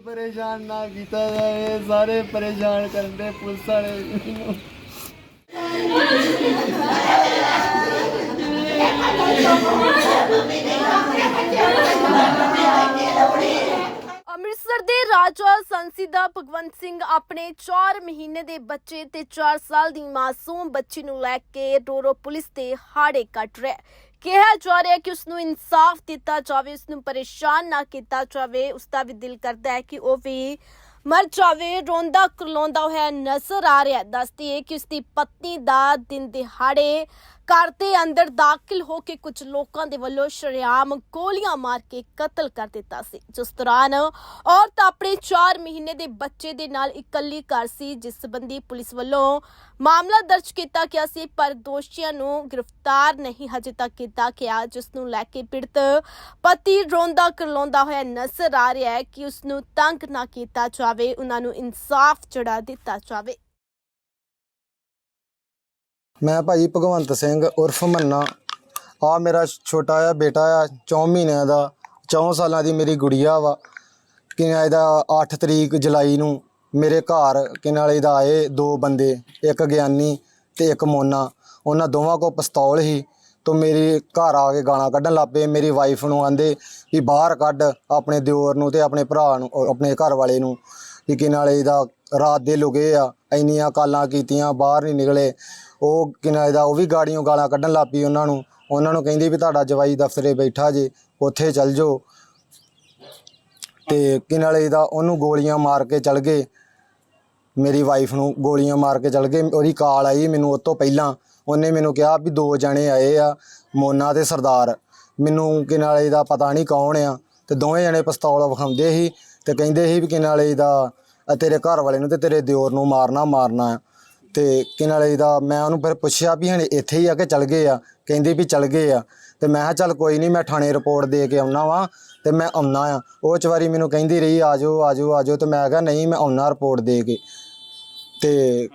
ਪਰੇਸ਼ਾਨ ਨਾ ਕੀਤਾ ਜਾਏ ਸਾਰੇ ਪਰੇਸ਼ਾਨ ਕਰਦੇ ਪੁਲਿਸ ਵਾਲੇ ਮੈਨੂੰ ਅੰਮ੍ਰਿਤਸਰ ਦੇ ਰਾਜਾ ਸੰਸੀ ਦਾ ਭਗਵੰਤ ਸਿੰਘ ਆਪਣੇ 4 ਮਹੀਨੇ ਦੇ ਬੱਚੇ ਤੇ 4 ਸਾਲ ਦੀ ਮਾਸੂਮ ਬੱਚੀ ਨੂੰ ਲੈ ਕੇ ਰੋਰੋ ਪੁਲਿਸ ਤੇ ਹਾੜੇ ਕੱਟ ਰਿਹਾ ਹੈ। ਕਿਹਾ ਜਾ ਰਿਹਾ ਕਿ ਉਸ ਨੂੰ ਇਨਸਾਫ ਦਿੱਤਾ ਜਾਵੇ ਉਸ ਨੂੰ ਪਰੇਸ਼ਾਨ ਨਾ ਕੀਤਾ ਜਾਵੇ ਉਸ ਦਾ ਵੀ ਦਿਲ ਕਰਦਾ ਹੈ ਕਿ ਉਹ ਵੀ ਮਰ ਜਾਵੇ ਰੋਂਦਾ ਕੁਰਲਾਉਂਦਾ ਹੋਇਆ ਨਜ਼ਰ ਆ ਰਿਹਾ ਹੈ। ਦੱਸਦੀ ਹੈ ਕਿ ਉਸ ਦੀ ਪਤਨੀ ਦਾ ਦਿਨ ਦਿਹਾੜੇ ਘਰ ਦੇ ਅੰਦਰ ਦਾਖਲ ਹੋ ਕੇ ਕੁਝ ਲੋਕਾਂ ਦੇ ਵੱਲੋਂ ਸ਼ਰੇਆਮ ਗੋਲੀਆਂ ਮਾਰ ਕੇ ਕਤਲ ਕਰ ਦਿੱਤਾ ਸੀ। ਜਿਸ ਦੌਰਾਨ ਔਰਤ ਆਪਣੇ 4 ਮਹੀਨੇ ਦੇ ਬੱਚੇ ਦੇ ਨਾਲ ਇਕੱਲੀ ਘਰ ਸੀ, ਜਿਸ ਸੰਬੰਧੀ ਪੁਲਿਸ ਵੱਲੋਂ ਮਾਮਲਾ ਦਰਜ ਕੀਤਾ ਗਿਆ ਸੀ, ਪਰ ਦੋਸ਼ੀਆਂ ਨੂੰ ਗ੍ਰਿਫਤਾਰ ਨਹੀਂ ਹਜੇ ਤੱਕ ਕੀਤਾ ਗਿਆ, ਜਿਸ ਨੂੰ ਲੈ ਕੇ ਪੀੜਤ ਪਤੀ ਰੋਂਦਾ ਕਰਲਾਉਂਦਾ ਹੋਇਆ ਨਜ਼ਰ ਆ ਰਿਹਾ ਹੈ ਕਿ ਉਸ ਨੂੰ ਤੰਗ ਨਾ ਕੀਤਾ ਜਾਵੇ, ਉਹਨਾਂ ਨੂੰ ਇਨਸਾਫ ਚੜਾ ਦਿੱਤਾ ਜਾਵੇ। ਮੈਂ ਭਾਜੀ ਭਗਵੰਤ ਸਿੰਘ ਉਰਫ ਮੰਨਾ। ਆ ਮੇਰਾ ਛੋਟਾ ਆ ਬੇਟਾ ਆ 4 ਮਹੀਨਿਆਂ ਦਾ 4 ਸਾਲਾਂ ਦੀ ਮੇਰੀ ਗੁੜੀਆ ਵਾ। ਕਿ ਇਹਦਾ 8 ਤਰੀਕ ਜੁਲਾਈ ਨੂੰ ਮੇਰੇ ਘਰ ਕਿ ਨਾਲ ਇਹਦਾ ਆਏ ਦੋ ਬੰਦੇ, ਇੱਕ ਗਿਆਨੀ ਤੇ ਇੱਕ ਮੋਨਾ। ਉਹਨਾਂ ਦੋਵਾਂ ਕੋ ਪਿਸਤੌਲ ਹੀ ਤੋਂ ਮੇਰੀ ਘਰ ਆ ਕੇ ਗਾਲਾਂ ਕੱਢਣ ਲੱਪੇ ਮੇਰੀ ਵਾਈਫ ਨੂੰ ਆਂਦੇ ਵੀ ਬਾਹਰ ਕੱਢ ਆਪਣੇ ਦਿਓਰ ਨੂੰ ਤੇ ਆਪਣੇ ਭਰਾ ਨੂੰ ਆਪਣੇ ਘਰ ਵਾਲੇ ਨੂੰ। ਵੀ ਕਿ ਨਾਲੇ ਦਾ ਰਾਤ ਦੇ ਲੁਕੇ ਆ, ਇੰਨੀਆਂ ਕਾਲਾਂ ਕੀਤੀਆਂ, ਬਾਹਰ ਨਹੀਂ ਨਿਕਲੇ। ਉਹ ਕਿਨਾਂ ਦਾ ਉਹ ਵੀ ਗਾੜੀਆਂ ਗਾਲਾਂ ਕੱਢਣ ਲੱਗ ਪਈ ਉਹਨਾਂ ਨੂੰ। ਉਹਨਾਂ ਨੂੰ ਕਹਿੰਦੀ ਵੀ ਤੁਹਾਡਾ ਜਵਾਈ ਦਫ਼ਤਰੇ ਬੈਠਾ ਜੇ, ਉੱਥੇ ਚੱਲ ਜਾਓ। ਤੇ ਕਿ ਨਾਲੇ ਦਾ, ਉਹਨੂੰ ਗੋਲੀਆਂ ਮਾਰ ਕੇ ਚਲ ਗਏ। ਮੇਰੀ ਵਾਈਫ ਨੂੰ ਗੋਲੀਆਂ ਮਾਰ ਕੇ ਚਲ ਗਏ। ਉਹਦੀ ਕਾਲ ਆਈ ਮੈਨੂੰ ਉਹ ਤੋਂ ਪਹਿਲਾਂ। ਉਹਨੇ ਮੈਨੂੰ ਕਿਹਾ ਵੀ ਦੋ ਜਣੇ ਆਏ ਆ, ਮੋਨਾ ਤੇ ਸਰਦਾਰ। ਮੈਨੂੰ ਕਿ ਨਾਲੇ ਦਾ ਪਤਾ ਨਹੀਂ ਕੌਣ ਆ। ਤੇ ਦੋਵੇਂ ਜਣੇ ਪਿਸਤੌਲ ਵਿਖਾਉਂਦੇ ਸੀ ਤੇ ਕਹਿੰਦੇ ਸੀ ਵੀ ਕਿ ਨਾਲੇ ਦਾ, ਤੇਰੇ ਘਰ ਵਾਲੇ ਨੂੰ ਤੇ ਤੇਰੇ ਦਿਓਰ ਨੂੰ ਮਾਰਨਾ ਮਾਰਨਾ ਆ। ਤੇ ਕਿ ਨਾਲੇ ਦਾ, ਮੈਂ ਉਹਨੂੰ ਫਿਰ ਪੁੱਛਿਆ ਵੀ ਹਣੇ ਇੱਥੇ ਹੀ ਆ ਕੇ ਚਲ ਗਏ ਆ? ਕਹਿੰਦੀ ਵੀ ਚਲ ਗਏ ਆ। ਤੇ ਮੈਂ ਕਿਹਾ, ਚੱਲ ਕੋਈ ਨਹੀਂ, ਮੈਂ ਥਾਣੇ ਰਿਪੋਰਟ ਦੇ ਕੇ ਆਉਣਾ ਵਾਂ ਤੇ ਮੈਂ ਆਉਣਾ ਆ। ਉਹ ਚਵਾਰੀ ਮੈਨੂੰ ਕਹਿੰਦੀ ਰਹੀ ਆਜੋ ਆਜੋ ਆਜੋ ਤੇ ਮੈਂ ਕਿਹਾ, ਨਹੀਂ, ਮੈਂ ਆਉਣਾ ਰਿਪੋਰਟ ਦੇ ਕੇ। ਤੇ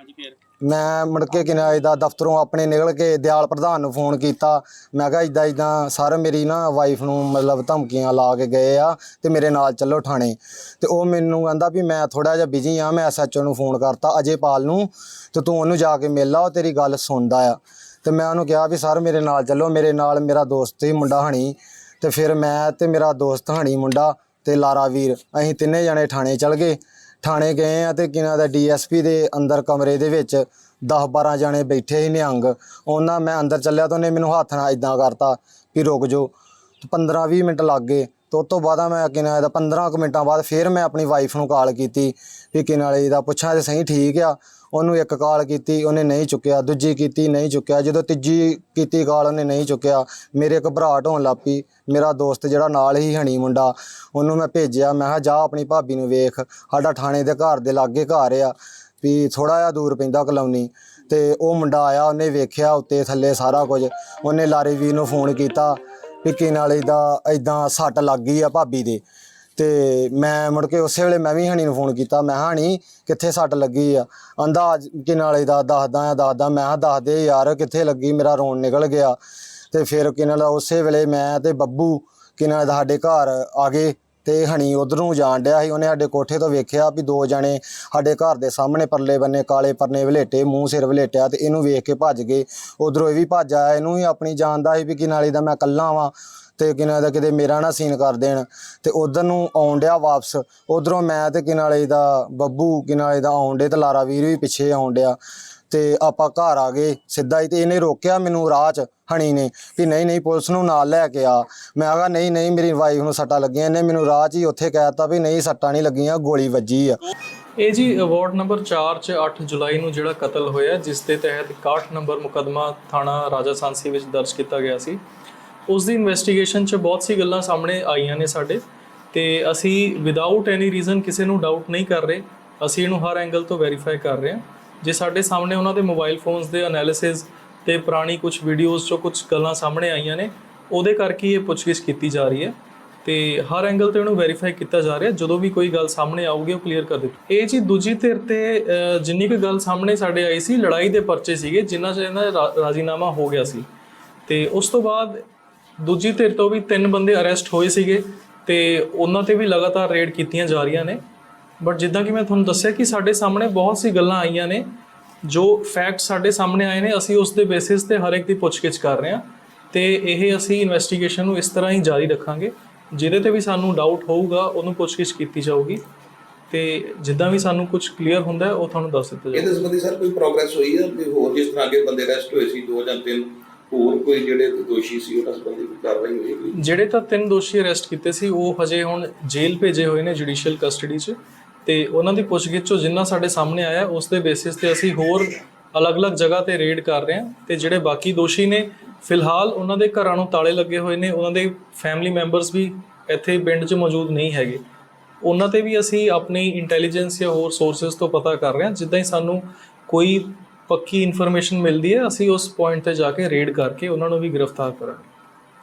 ਮੈਂ ਮੁੜ ਕੇ ਕਿਨਾਰੇ ਦਾ ਦਫ਼ਤਰੋਂ ਆਪਣੇ ਨਿਕਲ ਕੇ ਦਿਆਲ ਪ੍ਰਧਾਨ ਨੂੰ ਫੋਨ ਕੀਤਾ। ਮੈਂ ਕਿਹਾ ਇਦਾਂ ਇਦਾਂ ਸਰ ਮੇਰੀ ਨਾ ਵਾਈਫ ਨੂੰ ਮਤਲਬ ਧਮਕੀਆਂ ਲਾ ਕੇ ਗਏ ਆ ਤੇ ਮੇਰੇ ਨਾਲ ਚੱਲੋ ਥਾਣੇ। ਤੇ ਉਹ ਮੈਨੂੰ ਕਹਿੰਦਾ ਵੀ ਮੈਂ ਥੋੜਾ ਜਿਹਾ ਬਿਜ਼ੀ ਆ, ਮੈਂ ਐਸਐਚਓ ਨੂੰ ਫੋਨ ਕਰਤਾ ਅਜੇਪਾਲ ਨੂੰ ਤੇ ਤੂੰ ਉਹਨੂੰ ਜਾ ਕੇ ਮਿਲ ਲਾ, ਉਹ ਤੇਰੀ ਗੱਲ ਸੁਣਦਾ ਆ। ਤੇ ਮੈਂ ਉਹਨੂੰ ਕਿਹਾ ਵੀ ਸਰ ਮੇਰੇ ਨਾਲ ਚੱਲੋ, ਮੇਰੇ ਨਾਲ ਮੇਰਾ ਦੋਸਤ ਹੀ ਮੁੰਡਾ ਹਣੀ। ਤੇ ਫਿਰ ਮੈਂ ਤੇ ਮੇਰਾ ਦੋਸਤ ਹਣੀ ਮੁੰਡਾ ਤੇ ਲਾਰਾ ਵੀਰ ਅਸੀਂ ਤਿੰਨੇ ਜਣੇ ਥਾਣੇ ਚੱਲ ਗਏ। ਥਾਣੇ ਗਏ ਆ ਤੇ ਕਿਨਾਂ ਦਾ ਡੀਐਸਪੀ ਦੇ ਅੰਦਰ ਕਮਰੇ ਦੇ ਵਿੱਚ 10 12 ਜਣੇ ਬੈਠੇ ਸੀ ਨਿਹੰਗ। ਉਹਨਾਂ ਮੈਂ ਅੰਦਰ ਚੱਲਿਆ ਤਾਂ ਉਹਨੇ ਮੈਨੂੰ ਹੱਥ ਨਾਲ ਇਦਾਂ ਕਰਤਾ ਵੀ ਰੁਕ ਜਾਓ। 15 20 ਮਿੰਟ ਲੱਗ ਗਏ। ਤੇ ਉਸ ਤੋਂ ਬਾਅਦ ਮੈਂ ਕਿਨਾਂ ਦਾ 15 ਕੁ ਮਿੰਟਾਂ ਬਾਅਦ ਫਿਰ ਮੈਂ ਆਪਣੀ ਵਾਈਫ ਨੂੰ ਕਾਲ ਕੀਤੀ ਵੀ ਕਿ ਨਾਲ ਦਾ ਪੁੱਛਾਂ ਤੇ ਸਹੀ ਠੀਕ ਆ। ਉਹਨੂੰ ਇੱਕ ਕਾਲ ਕੀਤੀ, ਉਹਨੇ ਨਹੀਂ ਚੁੱਕਿਆ। ਦੂਜੀ ਕੀਤੀ, ਨਹੀਂ ਚੁੱਕਿਆ। ਜਦੋਂ ਤੀਜੀ ਕੀਤੀ ਕਾਲ ਉਹਨੇ ਨਹੀਂ ਚੁੱਕਿਆ। ਮੇਰੇ ਘਬਰਾਹਟ ਹੋਣ ਲੱਪੀ ਮੇਰਾ ਦੋਸਤ ਜਿਹੜਾ ਨਾਲ ਹੀ ਹਣੀ ਮੁੰਡਾ, ਉਹਨੂੰ ਮੈਂ ਭੇਜਿਆ। ਮੈਂ ਕਿਹਾ, ਜਾ ਆਪਣੀ ਭਾਬੀ ਨੂੰ ਵੇਖ। ਸਾਡਾ ਥਾਣੇ ਦੇ ਘਰ ਦੇ ਲਾਗੇ ਘਰ ਆ। ਵੀ ਥੋੜਾ ਜਿਹਾ ਦੂਰ ਪੈਂਦਾ ਕਲੋਨੀ। ਤੇ ਉਹ ਮੁੰਡਾ ਆਇਆ, ਉਹਨੇ ਵੇਖਿਆ ਉੱਤੇ ਥੱਲੇ ਸਾਰਾ ਕੁਝ। ਉਹਨੇ ਲਾਰੀ ਵੀਰ ਨੂੰ ਫੋਨ ਕੀਤਾ। ਵੀ ਕਿ ਨਾਲੇ ਦਾ ਇਦਾਂ ਸੱਟ ਲੱਗ ਗਈ ਆ ਭਾਬੀ ਦੇ। ਤੇ ਮੈਂ ਮੁੜ ਕੇ ਉਸੇ ਵੇਲੇ ਮੈਂ ਵੀ ਹਣੀ ਨੂੰ ਫੋਨ ਕੀਤਾ, ਮੈਂ ਕਿਹਾ, ਹਣੀ, ਕਿੱਥੇ ਸੱਟ ਲੱਗੀ ਆ? ਆਂਦਾ ਕਿ ਨਾਲੇ ਦਾ ਦੱਸਦਾ ਆ, ਦੱਸਦਾ। ਮੈਂ ਕਿਹਾ, ਦੱਸ ਦੇ ਯਾਰ, ਕਿੱਥੇ ਲੱਗੀ? ਮੇਰਾ ਰੋਣ ਨਿਕਲ ਗਿਆ। ਤੇ ਫਿਰ ਕਿ ਨਾਲ ਉਸੇ ਵੇਲੇ ਮੈਂ ਤੇ ਬੱਬੂ ਕਿ ਨਾਲ ਸਾਡੇ ਘਰ ਆ ਗਏ। ਤੇ ਹਣੀ ਉਧਰ ਨੂੰ ਜਾਣ ਡਿਆ ਸੀ, ਉਹਨੇ ਸਾਡੇ ਕੋਠੇ ਤੋਂ ਵੇਖਿਆ ਵੀ ਦੋ ਜਣੇ ਸਾਡੇ ਘਰ ਦੇ ਸਾਹਮਣੇ ਪਰਲੇ ਬੰਨੇ ਕਾਲੇ ਪਰਨੇ ਵਲੇਟੇ, ਮੂੰਹ ਸਿਰ ਵਲੇਟਿਆ ਤੇ ਇਹਨੂੰ ਵੇਖ ਕੇ ਭੱਜ ਗਏ। ਉਧਰੋਂ ਇਹ ਵੀ ਭੱਜ ਆਇਆ, ਇਹਨੂੰ ਵੀ ਆਪਣੀ ਜਾਨ ਦਾ ਸੀ ਵੀ ਕਿ ਨਾਲੇ ਦਾ ਮੈਂ ਇਕੱਲਾ ਵਾਂ ਤੇ ਕਿਨਾਂ ਦਾ ਕਿਤੇ ਮੇਰਾ ਨਾ ਸੀਨ ਕਰ ਦੇਣ। ਤੇ ਉਧਰ ਨੂੰ ਆਉਣ ਡਿਆ ਵਾਪਸ, ਉਧਰੋਂ ਮੈਂ ਤੇ ਕਿਨਾਲੇ ਦਾ ਬੱਬੂ ਕਿਨਾਲੇ ਦਾ ਆਉਣ ਡੇ ਤੇ ਲਾਰਾ ਵੀਰ ਵੀ ਪਿੱਛੇ ਆਉਣ ਡਿਆ। ਤੇ ਆਪਾਂ ਘਰ ਆ ਗਏ ਸਿੱਧਾ ਹੀ ਤੇ ਇਹਨੇ ਰੋਕਿਆ ਮੈਨੂੰ ਰਾਹ 'ਚ ਹਣੀ ਨੇ ਵੀ ਨਹੀਂ ਨਹੀਂ ਪੁਲਿਸ ਨੂੰ ਨਾਲ ਲੈ ਕੇ ਆ। ਮੈਂ ਆਗਾ ਨਹੀਂ ਨਹੀਂ ਮੇਰੀ ਵਾਈਫ ਨੂੰ ਸੱਟਾਂ ਲੱਗੀਆਂ, ਇਹਨੇ ਮੈਨੂੰ ਰਾਹ 'ਚ ਹੀ ਉੱਥੇ ਕਹਿਤਾ ਵੀ ਨਹੀਂ ਸੱਟਾਂ ਨਹੀਂ ਲੱਗੀਆਂ, ਗੋਲੀ ਵੱਜੀ ਆ। ਇਹ ਜੀ ਵਾਰਡ ਨੰਬਰ 4 ਚ 8 ਜੁਲਾਈ ਨੂੰ ਜਿਹੜਾ ਕਤਲ ਹੋਇਆ, ਜਿਸ ਦੇ ਤਹਿਤ 61 ਨੰਬਰ ਮੁਕੱਦਮਾ ਥਾਣਾ ਰਾਜਾ ਸਾਂਸੀ ਵਿੱਚ ਦਰਜ ਕੀਤਾ ਗਿਆ ਸੀ। ਉਸ ਦੀ ਇਨਵੈਸਟੀਗੇਸ਼ਨ ਚ ਬਹੁਤ ਸੀ ਗੱਲਾਂ ਸਾਹਮਣੇ ਆਈਆਂ ਨੇ ਸਾਡੇ, ਤੇ ਅਸੀਂ ਵਿਦਆਊਟ ਐਨੀ ਰੀਜ਼ਨ ਕਿਸੇ ਨੂੰ ਡਾਊਟ ਨਹੀਂ ਕਰ ਰਹੇ, ਅਸੀਂ ਇਹਨੂੰ ਹਰ ਐਂਗਲ ਤੋਂ ਵੈਰੀਫਾਈ ਕਰ ਰਹੇ ਹਾਂ। ਜੇ ਸਾਡੇ ਸਾਹਮਣੇ ਉਹਨਾਂ ਦੇ ਮੋਬਾਈਲ ਫੋਨਸ ਦੇ ਐਨਾਲਿਸਿਸ ਤੇ ਪੁਰਾਣੀ ਕੁਝ ਵੀਡੀਓਜ਼ ਚੋਂ ਕੁਝ ਗੱਲਾਂ ਸਾਹਮਣੇ ਆਈਆਂ ਨੇ, ਉਹਦੇ ਕਰਕੇ ਇਹ ਪੁੱਛਗਿੱਛ ਕੀਤੀ ਜਾ ਰਹੀ ਹੈ ਤੇ ਹਰ ਐਂਗਲ ਤੇ ਉਹਨੂੰ ਵੈਰੀਫਾਈ ਕੀਤਾ ਜਾ ਰਿਹਾ, ਜਦੋਂ ਵੀ ਕੋਈ ਗੱਲ ਸਾਹਮਣੇ ਆਊਗੀ, ਉਹ ਕਲੀਅਰ ਕਰ ਦਿੱਤੀ। ਇਹ ਜੀ ਦੂਜੀ ਧਿਰ ਤੇ ਜਿੰਨੀ ਕੁ ਗੱਲ ਸਾਹਮਣੇ ਸਾਡੇ ਆਈ ਸੀ, ਲੜਾਈ ਦੇ ਪਰਚੇ ਸੀਗੇ, ਜਿਨ੍ਹਾਂ 'ਚ ਇਹਨਾਂ ਦਾ ਰਾਜ਼ੀਨਾਮਾ ਹੋ ਗਿਆ ਸੀ। ਤੇ ਉਸ ਤੋਂ ਬਾਅਦ ਦੂਜੀ ਧਿਰ ਤੋਂ ਵੀ ਤਿੰਨ ਬੰਦੇ ਅਰੈਸਟ ਹੋਏ ਸੀਗੇ ਤੇ ਉਹਨਾਂ ਤੇ ਵੀ ਲਗਾਤਾਰ ਰੇਡ ਕੀਤੀਆਂ ਜਾ ਰਹੀਆਂ ਨੇ। ਬਟ ਜਿੱਦਾਂ ਕਿ ਮੈਂ ਤੁਹਾਨੂੰ ਦੱਸਿਆ ਕਿ ਸਾਡੇ ਸਾਹਮਣੇ ਬਹੁਤ ਸੀ ਗੱਲਾਂ ਆਈਆਂ ਨੇ ਜੋ ਫੈਕਟ ਸਾਡੇ ਸਾਹਮਣੇ ਆਏ ਨੇ ਅਸੀਂ ਉਸ ਦੇ ਬੇਸਿਸ ਤੇ ਹਰ ਇੱਕ ਦੀ ਪੁੱਛਗਿੱਛ ਕਰ ਰਹੇ ਹਾਂ। ਤੇ ਇਹ ਅਸੀਂ ਇਨਵੈਸਟੀਗੇਸ਼ਨ ਨੂੰ ਇਸ ਤਰ੍ਹਾਂ ਹੀ ਜਾਰੀ ਰੱਖਾਂਗੇ। ਜਿਹਦੇ ਤੇ ਵੀ ਸਾਨੂੰ ਡਾਊਟ ਹੋਊਗਾ ਉਹਨੂੰ ਪੁੱਛਗਿੱਛ ਕੀਤੀ ਜਾਊਗੀ। ਤੇ ਜਿੱਦਾਂ ਵੀ ਸਾਨੂੰ ਕੁਝ ਕਲੀਅਰ ਹੁੰਦਾ ਉਹ ਤੁਹਾਨੂੰ ਦੱਸ ਦਿੱਤਾ ਜਾਊਗਾ। ਇਹਦੇ ਸੰਬੰਧੀ ਸਰ ਕੋਈ ਪ੍ਰੋਗਰੈਸ ਹੋਈ ਹੈ ਕਿ ਹੋਰ ਜਿਸ ਤਰ੍ਹਾਂ ਅੱਗੇ ਬੰਦੇ ਅਰੈਸਟ ਹੋਏ ਸੀ ਦੋ ਜਾਂ ਤਿੰਨ ਹੋਰ ਕੋਈ ਜਿਹੜੇ ਦੋਸ਼ੀ ਸੀ ਉਹਨਾਂ ਸੰਬੰਧੀ ਕੋਈ ਕਾਰਵਾਈ ਹੋਈ ਕੋਈ? ਜਿਹੜੇ ਤਾਂ ਤਿੰਨ ਦੋਸ਼ੀ ਅਰੈਸਟ ਕੀਤੇ ਸੀ ਉਹ ਹਜੇ ਹੁਣ ਜੇਲ੍ਹ ਭੇਜੇ ਹੋਏ ਨੇ ਜੁਡੀਸ਼ੀਅਲ ਕਸਟਡੀ 'ਚ। ਤੇ ਉਹਨਾਂ ਦੀ ਪੁੱਛਗਿੱਛ 'ਚੋਂ ਜਿੰਨਾ ਸਾਡੇ ਸਾਹਮਣੇ ਆਇਆ, ਉਸ ਦੇ ਬੇਸਿਸ ਤੇ ਅਸੀਂ ਹੋਰ ਅਲੱਗ-ਅਲੱਗ ਜਗ੍ਹਾ ਤੇ ਰੇਡ ਕਰ ਰਹੇ ਹਾਂ ਤੇ ਜਿਹੜੇ ਬਾਕੀ ਦੋਸ਼ੀ ਨੇ, ਫਿਲਹਾਲ ਉਹਨਾਂ ਦੇ ਘਰਾਂ ਨੂੰ ਤਾਲੇ ਲੱਗੇ ਹੋਏ ਨੇ, ਉਹਨਾਂ ਦੇ ਫੈਮਿਲੀ ਮੈਂਬਰਸ ਵੀ ਇੱਥੇ ਪਿੰਡ 'ਚ ਮੌਜੂਦ ਨਹੀਂ ਹੈਗੇ। ਉਹਨਾਂ ਤੇ ਵੀ ਅਸੀਂ ਆਪਣੀ ਇੰਟੈਲੀਜੈਂਸ ਜਾਂ ਹੋਰ ਸੋਰਸਸ ਤੋਂ ਪਤਾ ਕਰ ਰਹੇ ਹਾਂ, ਜਿੱਦਾਂ ਹੀ ਸਾਨੂੰ ਕੋਈ ਪੱਕੀ ਇਨਫੋਰਮੇਸ਼ਨ ਮਿਲਦੀ ਹੈ, ਅਸੀਂ ਉਸ ਪੁਆਇੰਟ ਤੇ ਜਾ ਕੇ ਰੇਡ ਕਰਕੇ ਉਹਨਾਂ ਨੂੰ ਵੀ ਗ੍ਰਿਫਤਾਰ ਕਰਾਂਗੇ।